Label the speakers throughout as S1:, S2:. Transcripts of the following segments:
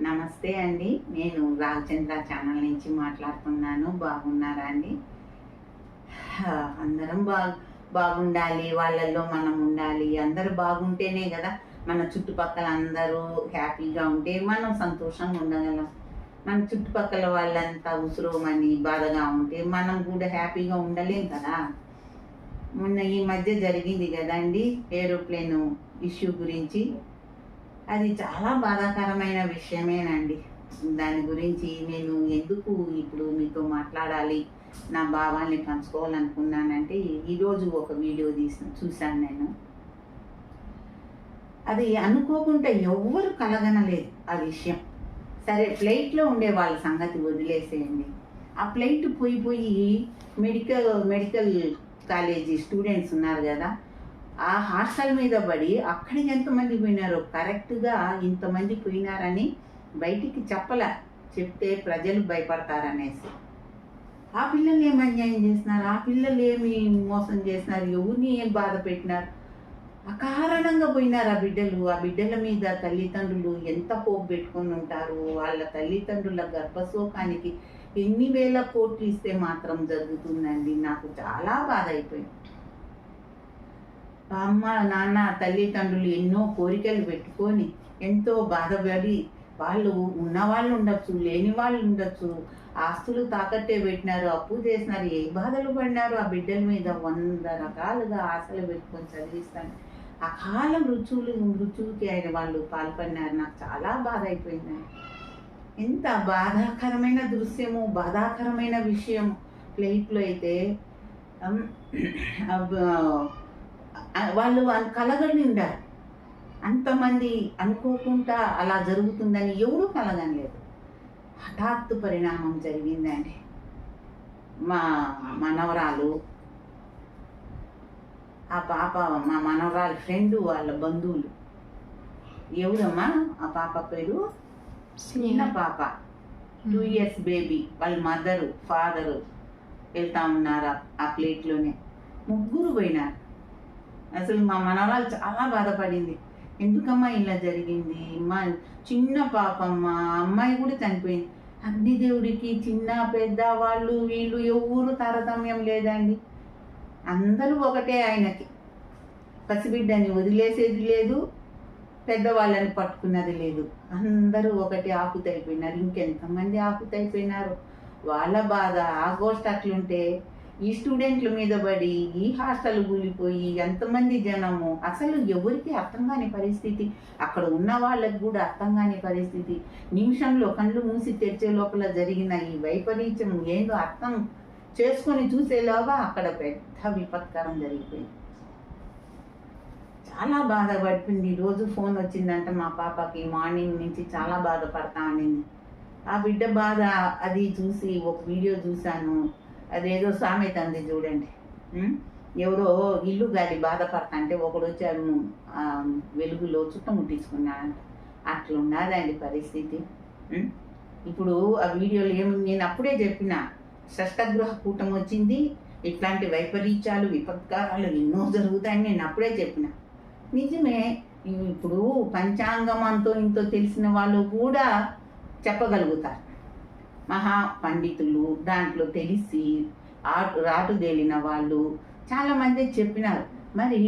S1: నమస్తే అండి. నేను రామచంద్ర ఛానల్ నుంచి మాట్లాడుతున్నాను. బాగున్నారా అండి? అందరం బా బాగుండాలి. వాళ్ళల్లో మనం ఉండాలి. అందరూ బాగుంటేనే కదా మన చుట్టుపక్కల అందరూ హ్యాపీగా ఉంటే మనం సంతోషంగా ఉండగలం. మన చుట్టుపక్కల వాళ్ళంతా ఉసురోమని బాధగా ఉంటే మనం కూడా హ్యాపీగా ఉండలేం కదా. మొన్న ఈ మధ్య జరిగింది కదండి ఏరోప్లేన్ ఇష్యూ గురించి. అది చాలా బాధాకరమైన విషయమేనండి. దాని గురించి నేను ఎందుకు ఇప్పుడు మీతో మాట్లాడాలి నా భావాల్ని పంచుకోవాలనుకున్నానంటే ఈరోజు ఒక వీడియో తీసి చూశాను నేను. అది అనుకోకుండా ఎవ్వరు కలగనలేదు ఆ విషయం. సరే ఫ్లైట్లో ఉండే వాళ్ళ సంగతి వదిలేసేయండి. ఆ ఫ్లైట్ పోయి పోయి మెడికల్ మెడికల్ కాలేజీ స్టూడెంట్స్ ఉన్నారు కదా ఆ హాస్టల్ మీద పడి అక్కడికి ఎంతమంది పోయినారో కరెక్ట్గా ఇంతమంది పోయినారని బయటికి చెప్పల. చెప్తే ప్రజలు భయపడతారనేసి. ఆ పిల్లలు ఏం అన్యాయం చేసినారు? ఆ పిల్లలు ఏమి మోసం చేసినారు? ఎవరిని ఏం బాధ పెట్టినారు? అకారణంగా పోయినారు ఆ బిడ్డలు. ఆ బిడ్డల మీద తల్లిదండ్రులు ఎంత పోపు పెట్టుకొని ఉంటారు? వాళ్ళ తల్లిదండ్రుల గర్భశోకానికి ఎన్ని వేల కోట్లు ఇస్తే మాత్రం జరుగుతుందండి? నాకు చాలా బాధ అయిపోయింది. అమ్మ నాన్న తల్లిదండ్రులు ఎన్నో కోరికలు పెట్టుకొని ఎంతో బాధపడి వాళ్ళు ఉన్న వాళ్ళు ఉండొచ్చు లేని వాళ్ళు ఉండొచ్చు. ఆస్తులు తాకట్టే పెట్టినారు అప్పు చేసినారు ఏ బాధలు పడినారు? ఆ బిడ్డల మీద వంద రకాలుగా ఆశలు పెట్టుకొని చదివిస్తాను. అకాల రుచులు మృత్యువుకి ఆయన వాళ్ళు పాల్పడినారు. నాకు చాలా బాధ అయిపోయింది. ఎంత బాధాకరమైన దృశ్యము బాధాకరమైన విషయం ప్లేట్లో అయితే వాళ్ళు కలగని ఉండారు అంతమంది అనుకోకుండా అలా జరుగుతుందని ఎవరూ కలగనలేదు. హఠాత్తు పరిణామం జరిగిందండి. మా మనవరాలు ఆ పాప మా మనవరాలి ఫ్రెండ్ వాళ్ళ బంధువులు. ఎవరమ్మా? ఆ పాప పేరు? చిన్న పాప. టూ ఇయర్స్ బేబీ వాళ్ళ మదరు ఫాదరు వెళ్తా ఉన్నారు ఆ ప్లేట్లోనే ముగ్గురు పోయినారు. అసలు మా మనవాళ్ళు చాలా బాధపడింది. ఎందుకమ్మా ఇలా జరిగింది? మా చిన్న పాపమ్మ అమ్మాయి కూడా చనిపోయింది. అగ్నిదేవుడికి చిన్న పెద్ద వాళ్ళు వీళ్ళు ఎవరు తారతమ్యం లేదండి. అందరూ ఒకటే ఆయనకి. పసిబిడ్డని వదిలేసేది లేదు పెద్దవాళ్ళని పట్టుకున్నది లేదు. అందరూ ఒకటి ఆకుతైపోయినారు. ఇంకెంతమంది ఆకుతైపోయినారు? వాళ్ళ బాధ ఆ గోష్ఠ అట్లుంటే ఈ స్టూడెంట్ల మీద పడి ఈ హాస్టల్ కూలిపోయి ఎంతమంది జనము అసలు ఎవరికి అర్థం కాని పరిస్థితి. అక్కడ ఉన్న వాళ్ళకి కూడా అర్థం కాని పరిస్థితి. నిమిషంలో కళ్ళు మూసి తెరిచే లోపల జరిగిన ఈ వైపరీత్యం ఏందో అర్థం చేసుకొని చూసేలోగా అక్కడ పెద్ద విపత్కరం జరిగిపోయింది. చాలా బాధపడిపోయింది రోజు ఫోన్ వచ్చిందంట మా పాపకి. మార్నింగ్ నుంచి చాలా బాధపడతా ఉండింది. ఆ బిడ్డ బాధ అది చూసి ఒక వీడియో చూశాను. అదేదో సామెత అంది చూడండి. ఎవరో ఇల్లు గాలి బాధపడతా అంటే ఒకడు వచ్చాను వెలుగులో చుట్ట ముట్టించుకున్నాడంట. అట్లా ఉన్నదండి పరిస్థితి ఇప్పుడు ఆ వీడియోలో ఏమి నేను అప్పుడే చెప్పిన షష్టగృహ కూటం వచ్చింది ఇట్లాంటి వైపరీత్యాలు విపత్కారాలు ఎన్నో జరుగుతాయని నేను అప్పుడే చెప్పిన. నిజమే ఇప్పుడు పంచాంగం అంతో ఇంతో తెలిసిన వాళ్ళు కూడా చెప్పగలుగుతారు. మహా పండితులు దాంట్లో తెలిసి ఆటు రాటు వాళ్ళు చాలామంది చెప్పినారు. మరి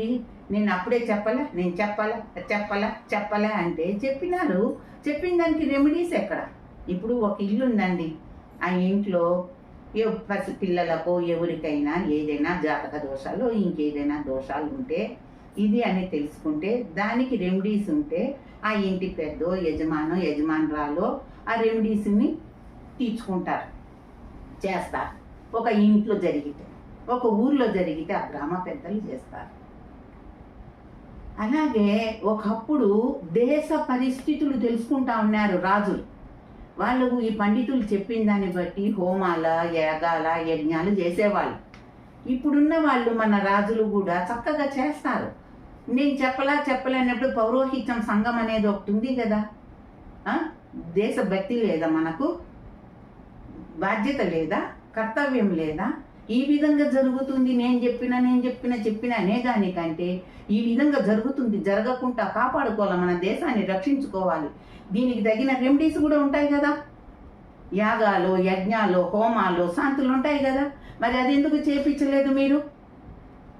S1: నేను అప్పుడే చెప్పలే? నేను చెప్పాలా? చెప్పాలా? చెప్పలే అంటే చెప్పినారు. చెప్పిన దానికి రెమెడీస్ ఎక్కడ? ఇప్పుడు ఒక ఇల్లు ఉందండి. ఆ ఇంట్లో ఏ పసి పిల్లలకో ఎవరికైనా ఏదైనా జాతక దోషాలు ఇంకేదైనా దోషాలు ఉంటే ఇది అని తెలుసుకుంటే దానికి రెమెడీస్ ఉంటే ఆ ఇంటి పెద్దో యజమానో యజమానురాలో ఆ రెమెడీస్ని తీర్చుకుంటారు. చేస్తారు. ఒక ఇంట్లో జరిగితే ఒక ఊర్లో జరిగితే ఆ గ్రామ పెద్దలు చేస్తారు. అలాగే ఒకప్పుడు దేశ పరిస్థితులు తెలుసుకుంటా ఉన్నారు రాజులు. వాళ్ళు ఈ పండితులు చెప్పిన దాన్ని బట్టి హోమాల యాగాల యజ్ఞాలు చేసేవాళ్ళు. ఇప్పుడున్న వాళ్ళు మన రాజులు కూడా చక్కగా చేస్తారు. నేను చెప్పలా చెప్పలేనప్పుడు పౌరోహిత్యం సంఘం అనేది ఒకటి ఉంది కదా? దేశభక్తి లేదా మనకు? బాధ్యత లేదా? కర్తవ్యం లేదా? ఈ విధంగా జరుగుతుంది నేను చెప్పిన నేను చెప్పిన చెప్పిన అనే దానికంటే ఈ విధంగా జరుగుతుంది జరగకుండా కాపాడుకోవాలి మన దేశాన్ని రక్షించుకోవాలి. దీనికి తగిన రెమెడీస్ కూడా ఉంటాయి కదా? యాగాలు యజ్ఞాలు హోమాలు శాంతులు ఉంటాయి కదా? మరి అది ఎందుకు చేపించలేదు మీరు?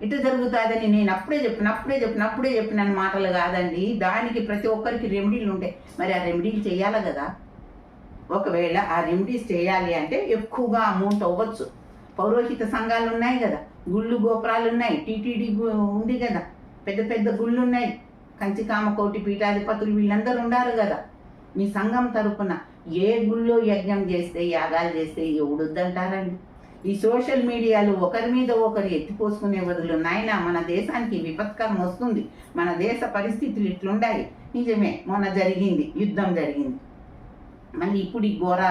S1: ఇట్లా జరుగుతుందని నేను అప్పుడే చెప్పిన అప్పుడే చెప్పిన అప్పుడే చెప్పిన మాటలు కాదండి. దానికి ప్రతి ఒక్కరికి రెమెడీలు ఉంటాయి. మరి ఆ రెమెడీలు చేయాలి కదా? ఒకవేళ ఆ రెమెడీస్ చేయాలి అంటే ఎక్కువగా అమౌంట్ అవ్వచ్చు. పౌరోహిత సంఘాలు ఉన్నాయి కదా గుళ్ళు గోపురాలు ఉన్నాయి టీటీడీ ఉంది కదా పెద్ద పెద్ద గుళ్ళు ఉన్నాయి. కంచికామకోటి పీఠాధిపతులు వీళ్ళందరూ ఉండారు కదా. మీ సంఘం తరపున ఏ గుళ్ళో యజ్ఞం చేస్తే యాగాలు చేస్తే ఎవడొద్దంటారండి ఈ సోషల్ మీడియాలో ఒకరి మీద ఒకరు ఎత్తిపోసుకునే బదులు నాయన మన దేశానికి విపత్కరం వస్తుంది. మన దేశ పరిస్థితులు ఇట్లుండాయి. నిజమే మొన్న జరిగింది యుద్ధం జరిగింది. మళ్ళీ ఇప్పుడు ఈ ఘోర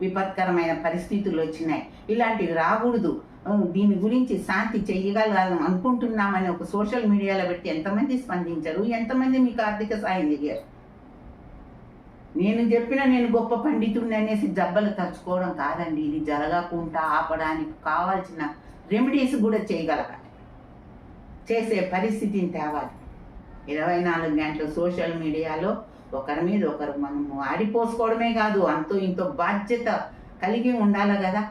S1: విపత్కరమైన పరిస్థితులు వచ్చినాయి. ఇలాంటివి రాకూడదు. దీని గురించి శాంతి చెయ్యగలం అనుకుంటున్నామని ఒక సోషల్ మీడియాలో పెట్టి ఎంతమంది స్పందించారు? ఎంతమంది మీకు ఆర్థిక సాయం చేయారు నేను చెప్పిన నేను గొప్ప పండితుడిని అనేసి జబ్బలు తరుచుకోవడం కాదండి. ఇది జరగకుండా ఆపడానికి కావాల్సిన రెమెడీస్ కూడా చేయగలగాలి. చేసే పరిస్థితిని తేవాలి. ఇరవై నాలుగు గంటలు సోషల్ మీడియాలో ఒకరి మీద ఒకరు మనము ఆడిపోసుకోవడమే కాదు అంతో ఇంతో బాధ్యత కలిగి ఉండాలి కదా.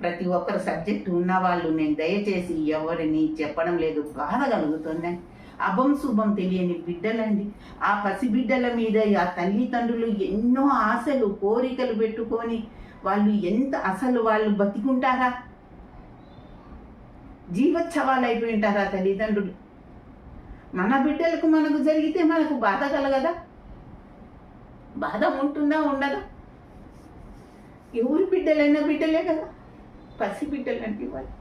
S1: ప్రతి ఒక్కరు సబ్జెక్ట్ ఉన్న వాళ్ళు నేను దయచేసి ఎవరిని చెప్పడం లేదు బాధ కలుగుతుందని అభం శుభం తెలియని బిడ్డలండి. ఆ పసిబిడ్డల మీద ఆ తల్లిదండ్రులు ఎన్నో ఆశలు కోరికలు పెట్టుకొని వాళ్ళు ఎంత అసలు వాళ్ళు బతికుంటారా? జీవోత్సవాలు అయిపోయి ఉంటారా తల్లిదండ్రులు? మన బిడ్డలకు మనకు జరిగితే మనకు బాధ కలగదా? బాధ ఉంటుందా ఉండదా? ఎవరి బిడ్డలైనా బిడ్డలే కదా పసి బిడ్డలు అంటే వాళ్ళు.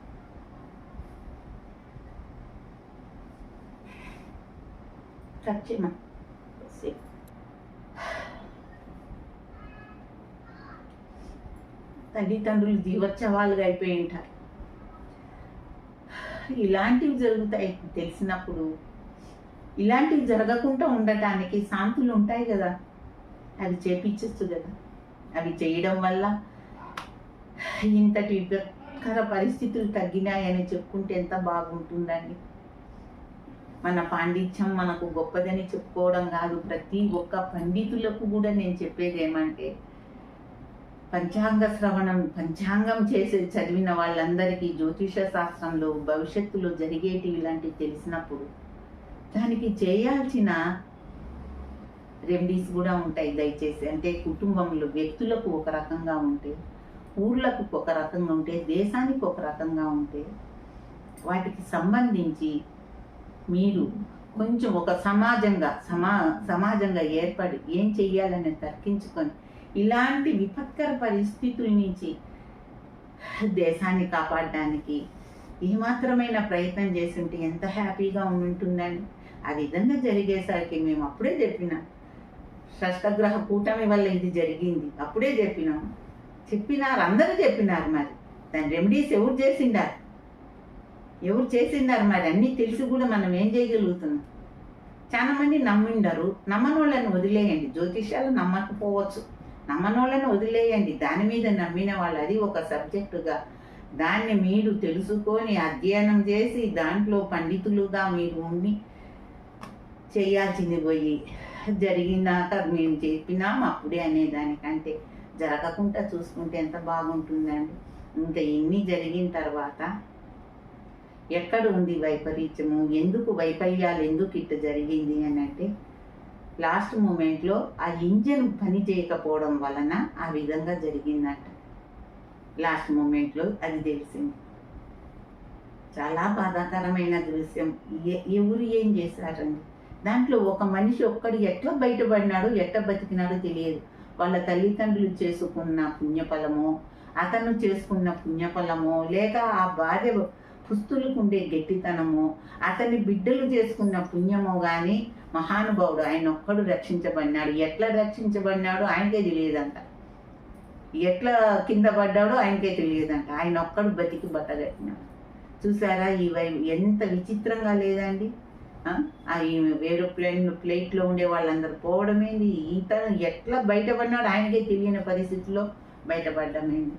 S1: సత్యమా తల్లిదండ్రులు జీవోత్సవాలుగా అయిపోయి ఉంటారు. ఇలాంటివి జరుగుతాయి తెలిసినప్పుడు ఇలాంటివి జరగకుండా ఉండటానికి శాంతులు ఉంటాయి కదా. అది చేపించచ్చు కదా. అవి చేయడం వల్ల ఇంతటి విపత్కర పరిస్థితులు తగ్గినాయని చెప్పుకుంటే ఎంత బాగుంటుందండి. మన పాండిత్యం మనకు గొప్పదని చెప్పుకోవడం కాదు. ప్రతి ఒక్క పండితులకు కూడా నేను చెప్పేది ఏమంటే పంచాంగ శ్రవణం పంచాంగం చేసే చదివిన వాళ్ళందరికీ జ్యోతిష శాస్త్రంలో భవిష్యత్తులో జరిగేటివి ఇలాంటివి తెలిసినప్పుడు దానికి చేయాల్సిన రెమెడీస్ కూడా ఉంటాయి దయచేసి. అంటే కుటుంబంలో వ్యక్తులకు ఒక రకంగా ఉంటే ఊర్లకు ఒక రకంగా ఉంటే దేశానికి ఒక రకంగా ఉంటే వాటికి సంబంధించి మీరు కొంచెం ఒక సమాజంగా సమా సమాజంగా ఏర్పడి ఏం చెయ్యాలని తర్కించుకొని ఇలాంటి విపత్కర పరిస్థితుల నుంచి దేశాన్ని కాపాడడానికి ఏమాత్రమైన ప్రయత్నం చేస్తుంటే ఎంత హ్యాపీగా ఉంటుందండి ఆ విధంగా జరిగేసరికి మేము అప్పుడే చెప్పినాం. షష్టగ్రహ కూటమి వల్ల ఇది జరిగింది. అప్పుడే చెప్పినాం. చెప్పినారు అందరూ చెప్పినారు మరి. దాని రెమెడీస్ ఎవరు చేసిండారు? ఎవరు చేసిండారు మరి? అన్నీ తెలిసి కూడా మనం ఏం చేయగలుగుతున్నాం? చాలా మంది నమ్మిండరు. నమ్మనోళ్ళని వదిలేయండి. జ్యోతిష్యాలు నమ్మకపోవచ్చు. నమ్మనోళ్ళని వదిలేయండి. దాని మీద నమ్మిన వాళ్ళు అది ఒక సబ్జెక్టుగా దాన్ని మీరు తెలుసుకొని అధ్యయనం చేసి దాంట్లో పండితులుగా మీరు ఉండి చేయాల్సింది పోయి జరిగినాక మేము చెప్పినాం అప్పుడే అనేదానికంటే జరగకుండా చూసుకుంటే ఎంత బాగుంటుందండి. ఇంకా ఇన్ని జరిగిన తర్వాత ఎక్కడ ఉంది వైపరీత్యము? ఎందుకు వైఫల్యాలు ఎందుకు ఇట్ట జరిగింది అని అంటే లాస్ట్ మూమెంట్లో ఆ ఇంజన్ పని చేయకపోవడం వలన ఆ విధంగా జరిగిందంట. లాస్ట్ మూమెంట్లో అది తెలిసింది. చాలా బాధాకరమైన దృశ్యం. ఎవరు ఏం చేశారండి? దాంట్లో ఒక మనిషి ఒక్కడు ఎట్లా బయటపడినాడో ఎట్లా బతికినాడో తెలియదు. వాళ్ళ తల్లిదండ్రులు చేసుకున్న పుణ్యఫలమో అతను చేసుకున్న పుణ్యఫలమో లేక ఆ భార్య పుస్తులకు ఉండే గట్టితనమో అతని బిడ్డలు చేసుకున్న పుణ్యమో కానీ మహానుభావుడు ఆయన ఒక్కడు రక్షించబడినాడు. ఎట్లా రక్షించబడినాడో ఆయనకే తెలియదంట. ఎట్లా కింద పడ్డాడో ఆయనకే తెలియదంట. ఆయన ఒక్కడు బతికి బట్టగట్టినాడు. చూసారా ఈ వై ఎంత విచిత్రంగా లేదండి? ఈ ఏరోప్లేన్ ఫ్లైట్లో ఉండే వాళ్ళందరూ పోవడమేంది ఇతను ఎట్లా బయటపడినాడు ఆయనకే తెలియని పరిస్థితిలో బయటపడమేంది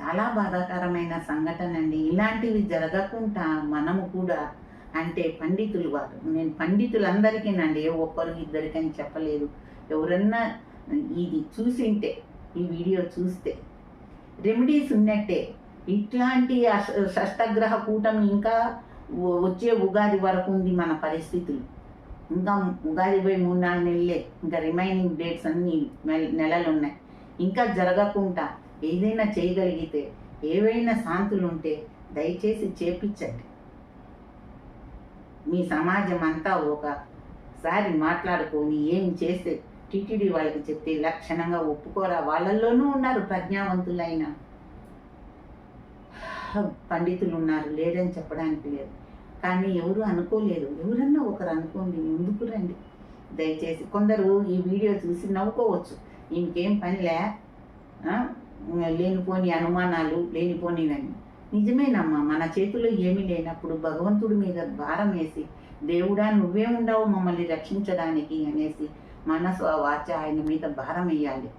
S1: చాలా బాధాకరమైన సంఘటన అండి. ఇలాంటివి జరగకుండా మనము కూడా అంటే పండితులు వారు నేను పండితులందరికీనండి ఏ ఒక్కరు ఇద్దరికని చెప్పలేదు. ఎవరన్నా ఇది చూసింటే ఈ వీడియో చూస్తే రెమెడీస్ ఉన్నట్టే. ఇట్లాంటి అష- షష్టగ్రహ కూటమి ఇంకా వచ్చే ఉగాది వరకు ఉంది మన పరిస్థితులు. ఇంకా ఉగాది పోయి మూడు నాలుగు నెలలే. ఇంకా రిమైనింగ్ డేట్స్ అన్ని నెల- నెలలు ఉన్నాయి ఇంకా జరగకుండా ఏదైనా చేయగలిగితే ఏవైనా శాంతులు ఉంటే దయచేసి చేపించండి. మీ సమాజం అంతా ఒకసారి మాట్లాడుకొని ఏం చేస్తే టిటిడి వాళ్ళకి చెప్తే లక్షణంగా ఒప్పుకోరా? వాళ్ళల్లోనూ ఉన్నారు ప్రజ్ఞావంతులైన. పండితులు ఉన్నారు లేదని చెప్పడానికి లేదు. కానీ ఎవరు అనుకోలేదు. ఎవరన్నా ఒకరు అనుకోండి ఎందుకు రండి? దయచేసి కొందరు ఈ వీడియో చూసి నవ్వుకోవచ్చు. ఇంకేం పనిలే లేనిపోని అనుమానాలు లేనిపోనివన్నీ. నిజమేనమ్మా మన చేతిలో ఏమీ లేనప్పుడు భగవంతుడి మీద భారం వేసి దేవుడా నువ్వే ఉండవు మమ్మల్ని రక్షించడానికి అనేసి మనసు ఆ వాచ ఆయన మీద భారం వేయాలి.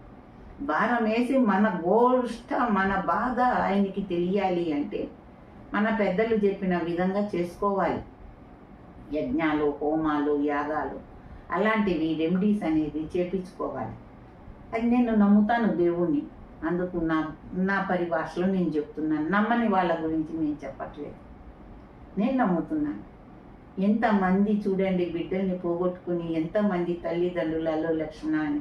S1: భారం వేసి మన గోష్ట మన బాధ ఆయనకి తెలియాలి అంటే మన పెద్దలు చెప్పిన విధంగా చేసుకోవాలి. యజ్ఞాలు హోమాలు యాగాలు అలాంటివి రెమెడీస్ అనేది చేపించుకోవాలి. అది నేను నమ్ముతాను దేవుణ్ణి. అందుకు నా నా పరిభాషలో నేను చెప్తున్నాను. నమ్మని వాళ్ళ గురించి నేను చెప్పట్లేదు. నేను నమ్ముతున్నాను. ఎంతమంది చూడండి బిడ్డల్ని పోగొట్టుకుని ఎంతమంది తల్లిదండ్రులలో లక్ష్మణ అని.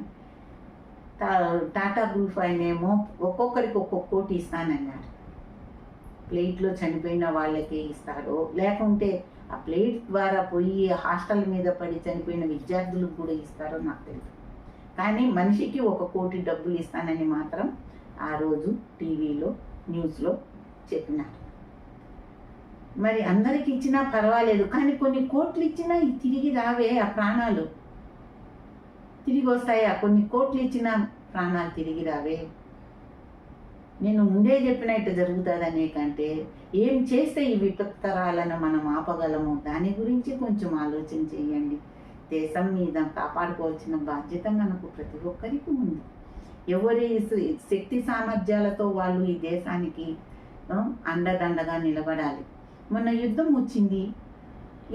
S1: టా- టాటా గ్రూప్ ఆయనేమో ఒక్కొక్కరికి ఒక్కొక్క కోటి ఇస్తానన్నాడు ప్లేట్లో చనిపోయిన వాళ్ళకి ఇస్తాడు లేకుంటే ఆ ప్లేట్ ద్వారా పోయి హాస్టల్ మీద పడి చనిపోయిన విద్యార్థులకు కూడా ఇస్తారో నాకు తెలియదు. కానీ మనిషికి ఒక కోటి డబ్బులు ఇస్తానని మాత్రం ఆ రోజు టీవీలో న్యూస్లో చెప్పినారు. మరి అందరికి ఇచ్చినా పర్వాలేదు కానీ కొన్ని కోట్లు ఇచ్చినా తిరిగి రావే ఆ ప్రాణాలు. తిరిగి వస్తాయా? కొన్ని కోట్లు ఇచ్చినా ప్రాణాలు తిరిగి రావే. నేను ముందే చెప్పినట్టు జరుగుతుందనే కంటే ఏం చేస్తే ఈ విపత్తరాలను మనం ఆపగలము దాని గురించి కొంచెం ఆలోచన చేయండి. దేశం మీద కాపాడుకోవాల్సిన బాధ్యత మనకు ప్రతి ఒక్కరికి ఉంది. ఎవరి శక్తి సామర్థ్యాలతో వాళ్ళు ఈ దేశానికి అండదండగా నిలబడాలి. మొన్న యుద్ధం వచ్చింది.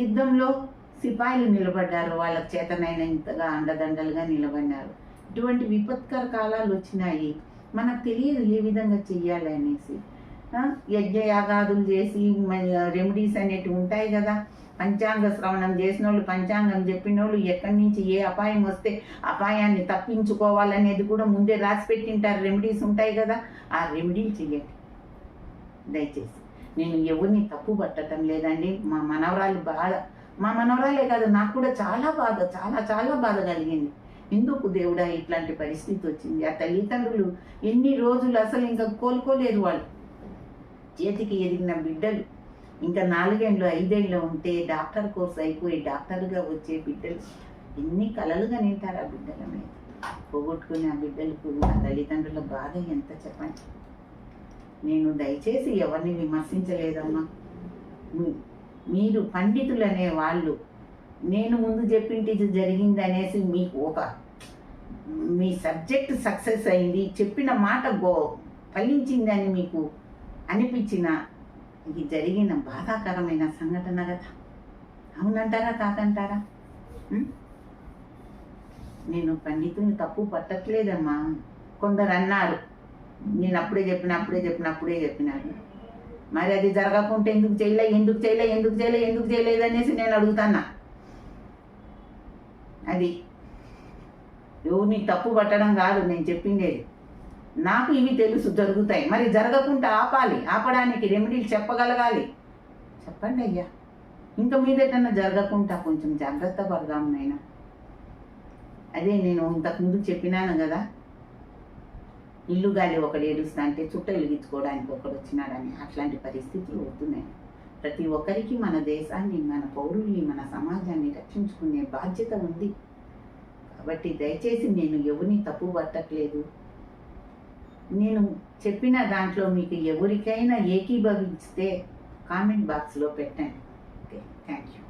S1: యుద్ధంలో సిపాయిలు నిలబడ్డారు. వాళ్ళకి చేతనైనంతగా అండదండలుగా నిలబడినారు. ఇటువంటి విపత్కర కాలాలు వచ్చినాయి. మనకు తెలియదు ఏ విధంగా చెయ్యాలి అనేసి. యజ్ఞయాగాదులు చేసి రెమెడీస్ అనేటివి ఉంటాయి కదా. పంచాంగ శ్రవణం చేసిన వాళ్ళు పంచాంగం చెప్పిన వాళ్ళు ఎక్కడి నుంచి ఏ అపాయం వస్తే అపాయాన్ని తప్పించుకోవాలనేది కూడా ముందే రాసి పెట్టింటారు. రెమెడీస్ ఉంటాయి కదా. ఆ రెమెడీలు చెయ్యండి. దయచేసి. నేను ఎవరిని తప్పు పట్టడం లేదండి. మా మనవరాలు బాధ మా మనవరాలే కాదు నాకు కూడా చాలా బాధ చాలా చాలా బాధ కలిగింది. ఎందుకు దేవుడా ఇట్లాంటి పరిస్థితి వచ్చింది? ఆ తల్లిదండ్రులు ఎన్ని రోజులు అసలు ఇంకా కోలుకోలేదు వాళ్ళు. చేతికి ఎదిగిన బిడ్డలు. ఇంకా నాలుగేళ్ళు ఐదేళ్ళు ఉంటే డాక్టర్ కోర్స్ అయిపోయి డాక్టర్గా వచ్చే బిడ్డలు. ఎన్ని కలలుగా నింటారు ఆ బిడ్డల మీద? పోగొట్టుకునే ఆ బిడ్డలకు ఆ తల్లిదండ్రుల బాధ ఎంత చెప్పండి? నేను దయచేసి ఎవరిని విమర్శించలేదమ్మా. మీరు పండితులనే వాళ్ళు. నేను ముందు చెప్పింటి ఇది జరిగింది అనేసి మీకు ఒక మీ సబ్జెక్ట్ సక్సెస్ అయింది చెప్పిన మాట గో ఫలించిందని మీకు అనిపించిన ఇది జరిగిన బాధాకరమైన సంఘటన కదా. అవునంటారా కాదంటారా? నేను పండితుని తప్పు పట్టట్లేదమ్మా. కొందరు అన్నారు నేను అప్పుడే చెప్పిన అప్పుడే చెప్పిన అప్పుడే చెప్పినాను మరి అది జరగకుంటే ఎందుకు చేయలే ఎందుకు చేయలే ఎందుకు చేయలే ఎందుకు చేయలేదు అనేసి నేను అడుగుతాన్నా. అది. ఎవరిని తప్పు పట్టడం కాదు నేను చెప్పిండేది నాకు ఇవి తెలుసు జరుగుతాయి. మరి జరగకుండా ఆపాలి. ఆపడానికి రెమెడీలు చెప్పగలగాలి. చెప్పండి అయ్యా. ఇంకా మీదటన్నా జరగకుండా కొంచెం జాగ్రత్త పడదాం నాయనా. అదే నేను ఇంతకుముందు చెప్పినాను కదా. ఇల్లు గాలి ఒకడు ఏడుస్తా అంటే చుట్ట వెలిగించుకోవడానికి ఒకడు వచ్చినాడని అట్లాంటి పరిస్థితులు అవుతున్నాయి. ప్రతి ఒక్కరికి మన దేశాన్ని మన పౌరుల్ని మన సమాజాన్ని రక్షించుకునే బాధ్యత ఉంది. కాబట్టి దయచేసి నేను ఎవరిని తప్పు పట్టట్లేదు. నేను చెప్పిన దాంట్లో మీకు ఎవరికైనా ఏకీభవిస్తే కామెంట్ బాక్స్లో పెట్టండి. Okay thank you